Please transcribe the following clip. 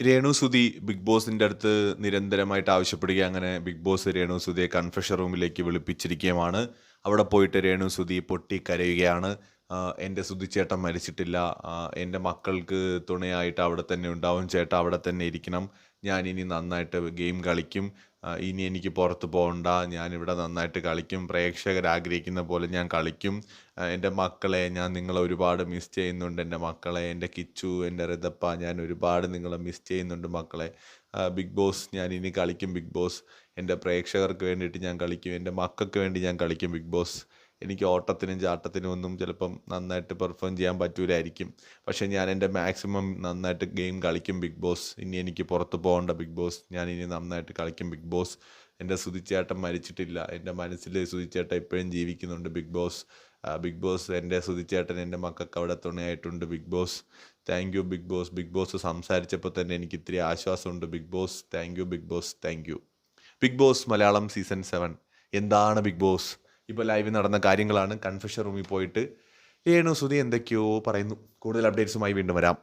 Renu Sudhi big ബോസിന്റെ അടുത്ത് നിരന്തരമായിട്ട് ആവശ്യപ്പെടുക അങ്ങനെ ബിഗ് ബോസ് രേണു സുധിയെ കൺഫെഷൻ റൂമിലേക്ക് വിളിപ്പിച്ചിരിക്കുകയുമാണ്. അവിടെ പോയിട്ട് രേണു സുധി പൊട്ടി കരയുകയാണ് എന്റെ സുധി ചേട്ടൻ മരിച്ചിട്ടില്ല എന്റെ മക്കൾക്ക് തുണയായിട്ട് അവിടെ തന്നെ ഉണ്ടാവും. ചേട്ടൻ അവിടെ തന്നെ ഇരിക്കണം. ഞാൻ ഇനി നന്നായിട്ട് ഗെയിം കളിക്കും. ഇനി എനിക്ക് പുറത്ത് പോകണ്ട ഞാനിവിടെ നന്നായിട്ട് കളിക്കും. പ്രേക്ഷകർ ആഗ്രഹിക്കുന്ന പോലെ ഞാൻ കളിക്കും. എന്റെ മക്കളെ ഞാൻ നിങ്ങളെ ഒരുപാട് മിസ് ചെയ്യുന്നുണ്ട്. എന്റെ മക്കളെ എന്റെ കിച്ചു എന്റെ റിതപ്പ ഞാൻ ഒരുപാട് നിങ്ങളെ മിസ് ചെയ്യുന്നുണ്ട് മക്കളെ. ബിഗ് ബോസ് ഞാൻ ഇനി കളിക്കും ബിഗ് ബോസ് എന്റെ പ്രേക്ഷകർക്ക് വേണ്ടിയിട്ട് ഞാൻ കളിക്കും. എന്റെ മക്കൾക്ക് വേണ്ടി ഞാൻ കളിക്കും ബിഗ് ബോസ് എനിക്ക് ഓട്ടത്തിനും ചാട്ടത്തിനും ഒന്നും ചിലപ്പം നന്നായിട്ട് പെർഫോം ചെയ്യാൻ പറ്റൂലായിരിക്കും. പക്ഷേ ഞാൻ എന്റെ മാക്സിമം നന്നായിട്ട് ഗെയിം കളിക്കും ബിഗ് ബോസ് ഇനി എനിക്ക് പുറത്ത് പോകേണ്ട ബിഗ് ബോസ് ഞാൻ ഇനി നന്നായിട്ട് കളിക്കും ബിഗ് ബോസ് എന്റെ സുതിച്ചേട്ടൻ മരിച്ചിട്ടില്ല. എന്റെ മനസ്സിൽ സുതിച്ചേട്ടൻ ഇപ്പോഴും ജീവിക്കുന്നുണ്ട് ബിഗ് ബോസ് ബിഗ് ബോസ് എന്റെ സുതിച്ചേട്ടൻ എന്റെ മക്കൾക്ക് അവിടെ തുണയായിട്ടുണ്ട് Bigg Boss thank you Bigg Boss Bigg Boss സംസാരിച്ചപ്പോൾ തന്നെ എനിക്ക് ഇത്തിരി ആശ്വാസമുണ്ട്. Bigg Boss thank you Bigg Boss thank you Bigg Boss Malayalam season seven എന്താണ് ബിഗ് ബോസ് ഇപ്പോൾ ലൈവിൽ നടന്ന കാര്യങ്ങളാണ്. കൺഫ്യൂഷൻ റൂമിൽ പോയിട്ട് ഏണു സുധി എന്തൊക്കെയോ പറയുന്നു. കൂടുതൽ അപ്ഡേറ്റ്സുമായി വീണ്ടും വരാം.